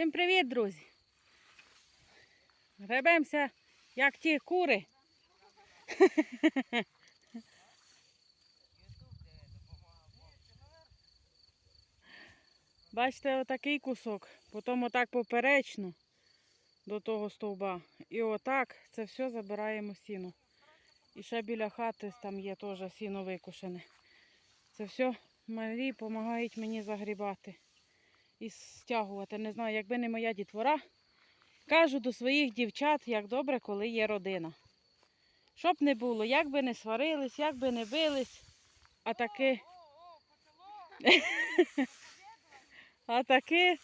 Всім привіт, друзі! Гребемося, як ті кури. Бачите, отакий кусок, потім отак поперечно до того стовба. І отак це все забираємо сіно. І ще біля хати там є теж сіно викошене. Це все малі допомагають мені загрібати і стягувати. Не знаю, якби не моя дітвора. Кажу до своїх дівчат, як добре, коли є родина. Щоб не було, як би не сварились, як би не бились, а таки. А таки.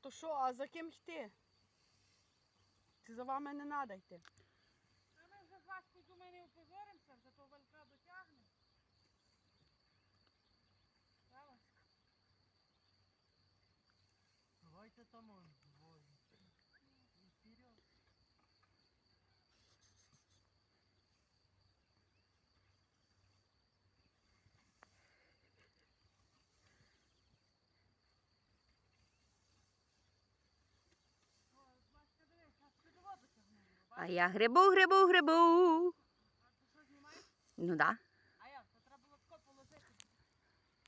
То що, а за ким йти? Чи за вами не треба йти? А ми вже з не вже то валька дотягне. Давайте там А я грибу, грибу, грибу. Ну да. А як? Це треба було тако положити.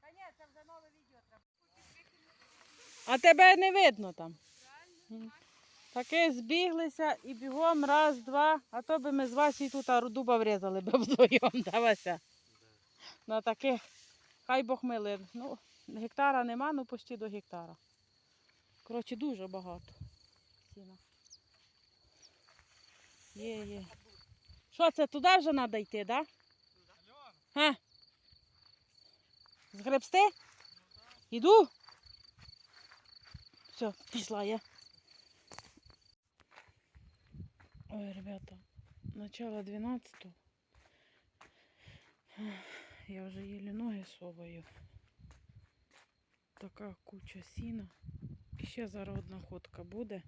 Та ні, це вже нове відео треба. А тебе не видно там. Таки збіглися і бігом раз, два, а то би ми з Васі тут а, дуба врізали би вдвоєм, да, Вася? На таких, хай Бог милий. Ну, гектара нема, ну почти до гектара. Коротше, дуже багато сіна. Є, є. Що це, туди вже треба йти, так? Да? Згребсти? Іду? Все, пішла я. Ой, ребята, начало 12 Я вже їлі ноги соваю. Така куча сіна. І ще зараз одна ходка буде.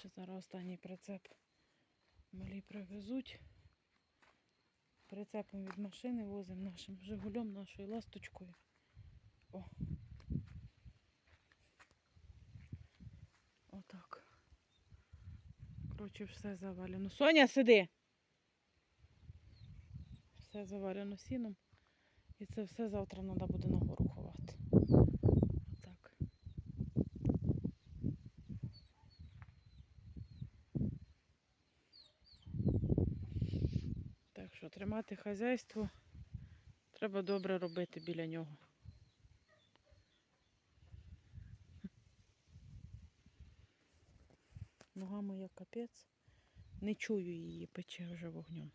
Ще зараз останній прицеп малі привезуть. Прицепом від машини возимо нашим Жигулем, нашою ласточкою. О. Отак. Коротше, все завалено. Соня, сиди. Все завалено сіном. І це все завтра треба буде нагору ховати. Отак. Так що тримати хазяйство треба добре робити біля нього. Нога моя капець. Не чую її, пече вже вогнем.